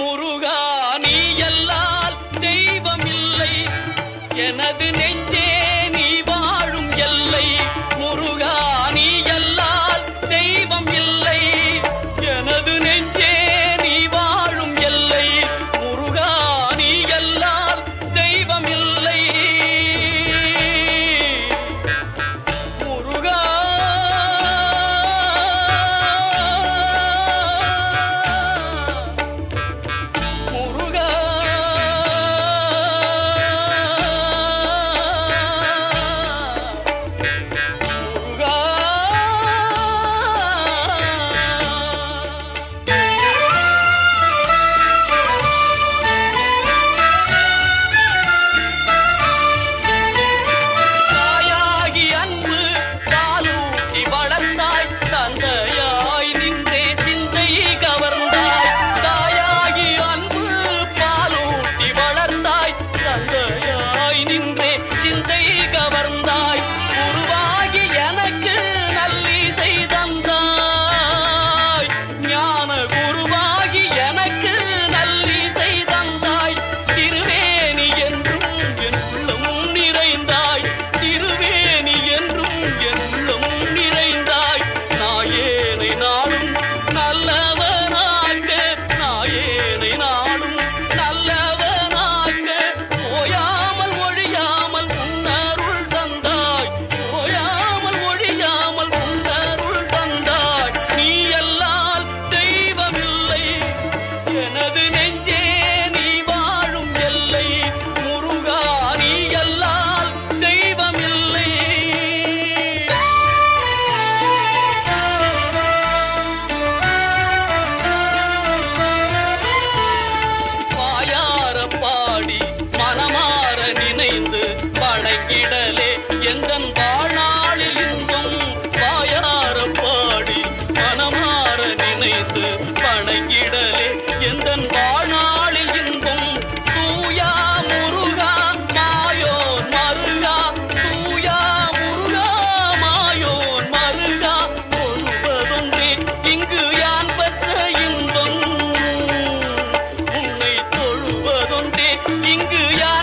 முருகா நீ எல்லால் தெய்வமில்லை. எனது நெஞ்சே 金哥呀。